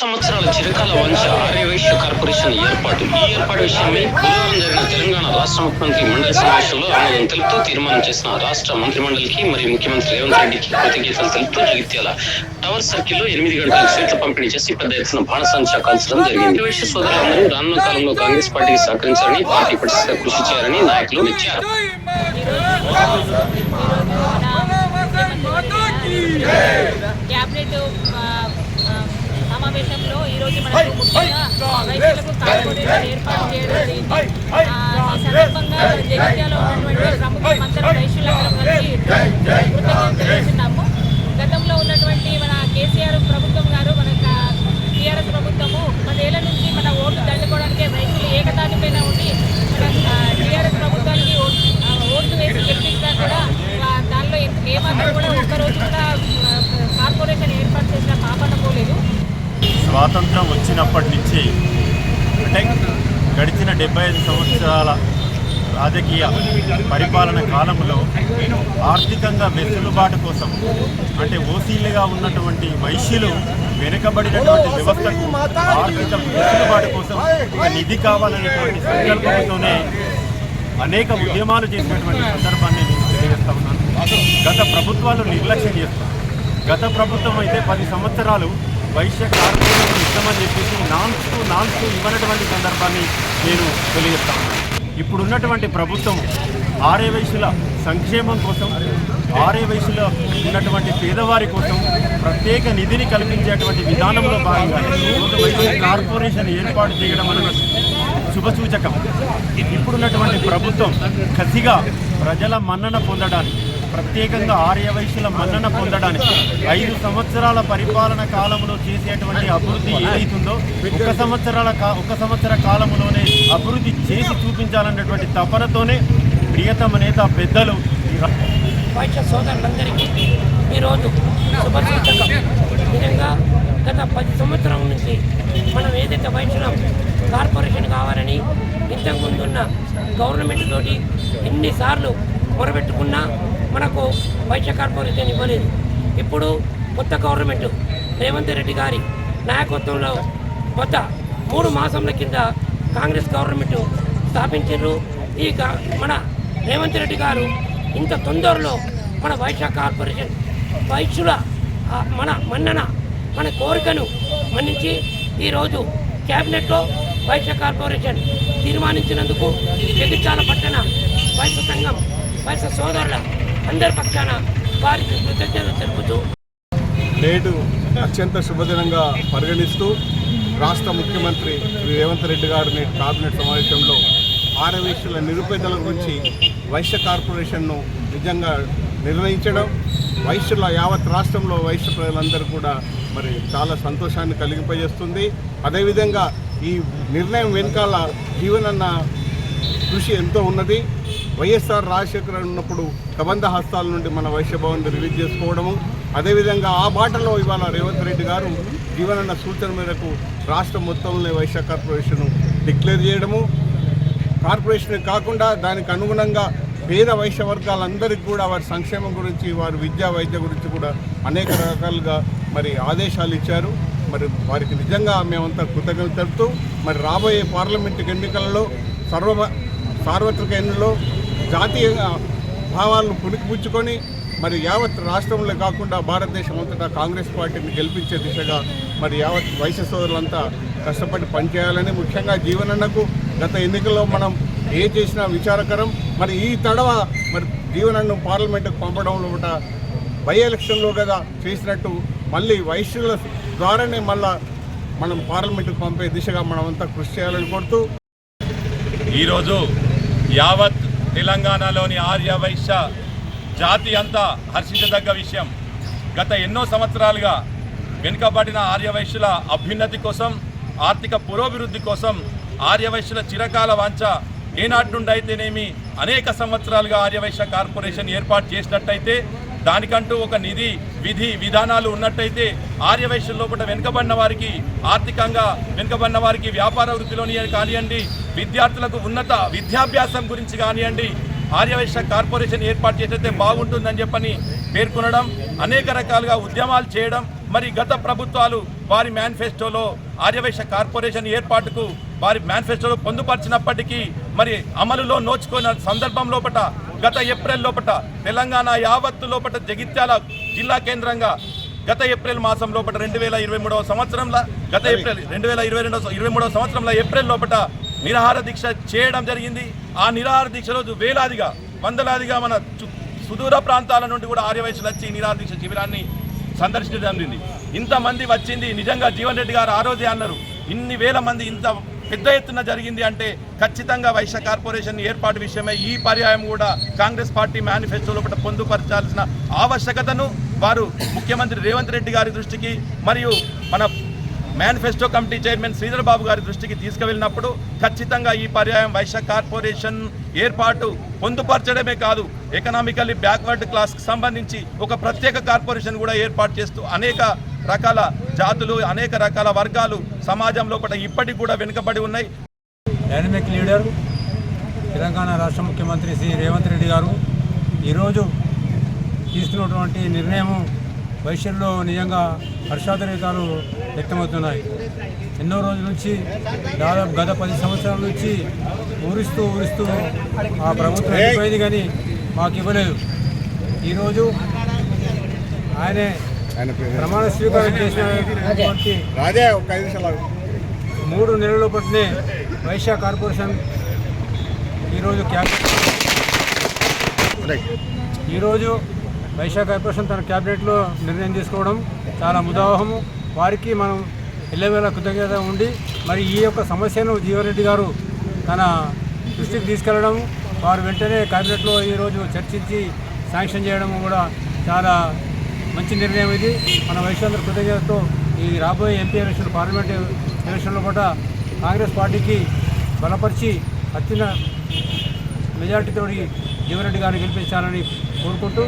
సంవత్సరాల చిరకాల వంశ ఆర్యవైశ్య కార్పొరేషన్ ఏర్పాటు. ఈ ఏర్పాటు విషయమై బుధవారం జరిగిన తెలంగాణ రాష్ట్ర ముఖ్యమంత్రి మండలి సమావేశంలో ఆమోదం తెలుపుతూ తీర్మానం చేసిన రాష్ట్ర మంత్రి మండలికి మరియు ముఖ్యమంత్రి రేవంత్ రెడ్డికి కృతజ్ఞతలు తెలుపుతూ జగిత్యాల టవర్ సర్కిల్లో ఎనిమిది గంటలకు సీట్లు పంపిణీ చేసి పెద్ద ఎత్తున బాణసంచా కాల్చడం జరిగింది. ఆర్యవైశ్య సోదరులందరూ రానున్న కాలంలో కాంగ్రెస్ పార్టీకి సహకరించాలని పార్టీ పటిష్టంగా కృషి చేయాలని నాయకులు మెచ్చారు. క్యాబినెట్ సమావేశంలో ఈరోజు మనకు ముఖ్యంగా రైతులకు కార్పొరేషన్ ఏర్పాటు చేయడం ఈ సందర్భంగా జగిత్యాలో ఉన్నటువంటి ప్రముఖమందరం రైతులందరం కలిసి కృతజ్ఞతలు తెలియజేస్తున్నాము గతంలో ఉన్నటువంటి మన కేసీఆర్ ప్రభుత్వం గారు మన టీఆర్ఎస్ ప్రభుత్వము పదేళ్ళ నుంచి మన ఓటు దండుకోవడానికి రైతులు ఏకతాటిపైన ఉండి మన టీఆర్ఎస్ ప్రభుత్వానికి ఓ- ఆ, ఓట్లు వేసి గెలిపించినా కూడా ఆ, దానిలో ఎంత- ఏమాత్రం కూడా ఒక్కరోజు కూడా ఆ, కార్పొరేషన్ ఏర్పాటు చేసిన పాపన పోలేదు స్వాతంత్రం వచ్చినప్పటి నుంచి అంటే గడిచిన డెబ్బై ఐదు సంవత్సరాల రాజకీయ పరిపాలన కాలంలో ఆర్థికంగా వెసులుబాటు కోసం అంటే ఓసీలుగా ఉన్నటువంటి వైశ్యులు వెనుకబడినటువంటి వ్యవస్థకు ఆర్థిక వెసులుబాటు కోసం ఒక నిధి కావాలనేటువంటి సంకల్పంతోనే అనేక ఉద్యమాలు చేసినటువంటి సందర్భాన్ని నేను తెలియజేస్తా ఉన్నాను. గత ప్రభుత్వాలు నిర్లక్ష్యం చేస్తాను గత ప్రభుత్వం అయితే పది సంవత్సరాలు వైశ్య కార్పొరేషన్ ఇస్తామని చెప్పేసి నాన్స్ నాన్స్ ఇవ్వనటువంటి సందర్భాన్ని నేను తెలియజేస్తాను. ఇప్పుడున్నటువంటి ప్రభుత్వం ఆరే వయసుల సంక్షేమం కోసం ఆరే వయసులో ఉన్నటువంటి పేదవారి కోసం ప్రత్యేక నిధిని కల్పించేటువంటి విధానంలో భాగంగా కార్పొరేషన్ ఏర్పాటు చేయడం అనేది శుభసూచకం ఇప్పుడున్నటువంటి ప్రభుత్వం కసిగా ప్రజల మన్నన పొందడానికి ప్రత్యేకంగా ఆర్యవైశ్యుల మన్నన పొందడానికి ఐదు సంవత్సరాల పరిపాలన కాలంలో చేసేటువంటి అభివృద్ధి ఏదైతుందో ఒక సంవత్సరాల ఒక సంవత్సర కాలంలోనే అభివృద్ధి చేసి చూపించాలన్నటువంటి తపనతోనే ప్రియతమ నేత పెద్దలు వైశ్య సోదరులందరికీ ఈరోజు శుభసూచకం విధంగా గత పది సంవత్సరం నుంచి మనం ఏదైతే వైశ్యులం కార్పొరేషన్ కావాలని ఇంతకు ముందున్న గవర్నమెంట్ తోటి ఎన్నిసార్లు మొరబెట్టుకున్నా మనకు వైశ్య కార్పొరేషన్ ఇవ్వలేదు. ఇప్పుడు కొత్త గవర్నమెంట్ రేవంత్ రెడ్డి గారి నాయకత్వంలో కొత్త మూడు మాసంల కింద కాంగ్రెస్ గవర్నమెంట్ స్థాపించారు. ఈ మన రేవంత్ రెడ్డి గారు ఇంత తొందరలో మన వైశ్య కార్పొరేషన్ వైశ్యుల మన మన్నన మన కోరికను మన్నించి ఈరోజు క్యాబినెట్లో వైశ్య కార్పొరేషన్ తీర్మానించినందుకు జగిత్యాల పట్టణ వైశ్య సంఘం వైశ్య సోదరుల అందరి పక్షాన వారికి కృతజ్ఞతలు తెలుపుతూ నేడు అత్యంత శుభదినంగా పరిగణిస్తూ రాష్ట్ర ముఖ్యమంత్రి శ్రీ రేవంత్ రెడ్డి గారు నేటి కేబినెట్ సమావేశంలో ఆరవేశ్యుల నిరుపేదల గురించి వైశ్య కార్పొరేషన్ను నిజంగా నిర్ణయించడం వైశ్యుల యావత్ రాష్ట్రంలో వైశ్య ప్రజలందరూ కూడా మరి చాలా సంతోషాన్ని కలిగింపజేస్తుంది. అదేవిధంగా ఈ నిర్ణయం వెనకాల జీవనన్న కృషి ఎంతో ఉన్నది. వైఎస్ఆర్ రాజశేఖర ఉన్నప్పుడు కబంధ హస్తాల నుండి మన వైశ్యభవన్ రిలీజ్ చేసుకోవడము అదేవిధంగా ఆ బాటలో ఇవాళ రేవంత్ రెడ్డి గారు జీవనన్న సూచన మేరకు రాష్ట్రం మొత్తంలో వైశ్య కార్పొరేషన్ డిక్లేర్ చేయడము కార్పొరేషన్ కాకుండా దానికి అనుగుణంగా పేద వైశ్య వర్గాలందరికీ కూడా వారి సంక్షేమం గురించి వారి విద్యా వైద్య గురించి కూడా అనేక రకాలుగా మరి ఆదేశాలు ఇచ్చారు. మరి వారికి నిజంగా మేమంతా కృతజ్ఞతలు తెలుపుతూ మరి రాబోయే పార్లమెంటు ఎన్నికలలో సర్వ సార్వత్రిక ఎన్నికల్లో జాతీయ భావాలను పుణికిపుచ్చుకొని మరి యావత్ రాష్ట్రంలో కాకుండా భారతదేశం అంతటా కాంగ్రెస్ పార్టీని గెలిపించే దిశగా మరి యావత్ వైశ్య సోదరులంతా కష్టపడి పనిచేయాలని ముఖ్యంగా జీవనన్నకు గత ఎన్నికల్లో మనం ఏ చేసినా విచారకరం. మరి ఈ తడవ మరి జీవనన్ను పార్లమెంటుకు పంపడంలో కూడా బై ఎలక్షన్లో కదా చేసినట్టు మళ్ళీ వైశ్యుల ద్వారానే మళ్ళా మనం పార్లమెంటుకు పంపే దిశగా మనమంతా కృషి చేయాలని కోరుతూ. ఈరోజు యావత్ తెలంగాణలోని ఆర్యవైశ్య జాతి అంతా హర్షించదగ్గ విషయం. గత ఎన్నో సంవత్సరాలుగా వెనుకబడిన ఆర్యవైశ్యుల అభ్యున్నతి కోసం ఆర్థిక పురోభివృద్ధి కోసం ఆర్యవైశ్యుల చిరకాల వాంఛ ఏనాటి నుండి అయితేనేమి అనేక సంవత్సరాలుగా ఆర్యవైశ్య కార్పొరేషన్ ఏర్పాటు చేసినట్టయితే దానికంటూ ఒక నిధి విధి విధానాలు ఉన్నట్టయితే ఆర్యవైశ్య లోపల వెనుకబడిన వారికి ఆర్థికంగా వెనుకబడిన వారికి వ్యాపార వృత్తిలోని కానివ్వండి విద్యార్థులకు ఉన్నత విద్యాభ్యాసం గురించి కానివ్వండి ఆర్యవైశ్య కార్పొరేషన్ ఏర్పాటు చేసైతే బాగుంటుందని చెప్పని పేర్కొనడం అనేక రకాలుగా ఉద్యమాలు చేయడం మరి గత ప్రభుత్వాలు వారి మేనిఫెస్టోలో ఆర్యవైశ్య కార్పొరేషన్ ఏర్పాటుకు వారి మేనిఫెస్టోలో పొందుపరిచినప్పటికీ మరి అమలులో నోచుకున్న సందర్భం లోపట గత ఏప్రిల్ లోపట తెలంగాణ యావత్తు లోపట జగిత్యాల జిల్లా కేంద్రంగా గత ఏప్రిల్ మాసం లోపల రెండు వేల ఇరవై మూడవ సంవత్సరంలో గత ఏప్రిల్ రెండు వేల ఇరవై రెండవ ఇరవై మూడవ సంవత్సరంలో ఏప్రిల్ లోపల నిరాహార దీక్ష చేయడం జరిగింది. ఆ నిరాహార దీక్ష రోజు వేలాదిగా వందలాదిగా మన చు- సుదూర ప్రాంతాల నుండి కూడా ఆర్యవయసులు వచ్చి నిరాహార దీక్ష శిబిరాన్ని సందర్శించడం జరిగింది. ఇంతమంది వచ్చింది. నిజంగా జీవన్ రెడ్డి గారు ఆ రోజే అన్నారు. ఇన్ని వేల మంది ఇంత పెద్ద ఎత్తున జరిగింది అంటే ఖచ్చితంగా వైశ్య కార్పొరేషన్ ఏర్పాటు విషయమే ఈ పర్యాయం కూడా కాంగ్రెస్ పార్టీ మేనిఫెస్టో లోపల పొందుపరచాల్సిన ఆవశ్యకతను వారు ముఖ్యమంత్రి రేవంత్ రెడ్డి గారి దృష్టికి మరియు మన manifesto committee chairman Sridhar Babu గారి దృష్టికి తీసుకువెళ్ళినప్పుడు ఖచ్చితంగా ఈ పర్యాయం వైశ్య కార్పొరేషన్ ఏర్పాటు పొందుపరచడమే కాదు ఎకనామికల్లీ బ్యాక్వర్డ్ క్లాస్కి సంబంధించి ఒక ప్రత్యేక కార్పొరేషన్ కూడా ఏర్పాటు చేస్తూ అనేక రకాల జాతులు అనేక రకాల వర్గాలు సమాజం లోపల ఇప్పటికి కూడా వెనుకబడి ఉన్నాయి. డైనమిక్ లీడర్ తెలంగాణ రాష్ట్ర ముఖ్యమంత్రి శ్రీ రేవంత్ రెడ్డి గారు ఈరోజు తీసుకున్నటువంటి నిర్ణయం భవిష్యత్తులో నిజంగా హర్షాదరేకాలు వ్యక్తమవుతున్నాయి. ఎన్నో రోజుల నుంచి దాదాపు గత పది సంవత్సరాల నుంచి ఊరిస్తూ ఊరిస్తూ ఆ ప్రభుత్వం వెళ్ళిపోయింది కానీ మాకు ఇవ్వలేదు. ఈరోజు ఆయనే ప్రమాణ స్వీకారం చేసినటువంటి రాజే. ఒక ఐదు నిమిషాలు మూడు నెలల పట్టినే వైశ్య కార్పొరేషన్ ఈరోజు క్యాబినెట్ ఈరోజు వైశ్య కార్పొరేషన్ తన క్యాబినెట్లో నిర్ణయం తీసుకోవడం చాలా ముదావహము. వారికి మనం ఎల్లవేళ కృతజ్ఞత ఉండి మరి ఈ యొక్క సమస్యను జీవన్రెడ్డి గారు తన దృష్టికి తీసుకెళ్ళడం వారు వెంటనే క్యాబినెట్లో ఈరోజు చర్చించి శాంక్షన్ చేయడం కూడా చాలా మంచి నిర్ణయం ఇది. మన వైశ్యాంధ్ర కృతజ్ఞతతో ఈ రాబోయే ఎంపీ ఎలక్షన్ పార్లమెంట్ ఎలక్షన్లో కూడా కాంగ్రెస్ పార్టీకి బలపరిచి అత్యున్న మెజార్టీతో జీవన్ రెడ్డి గారిని గెలిపించాలని కోరుకుంటూ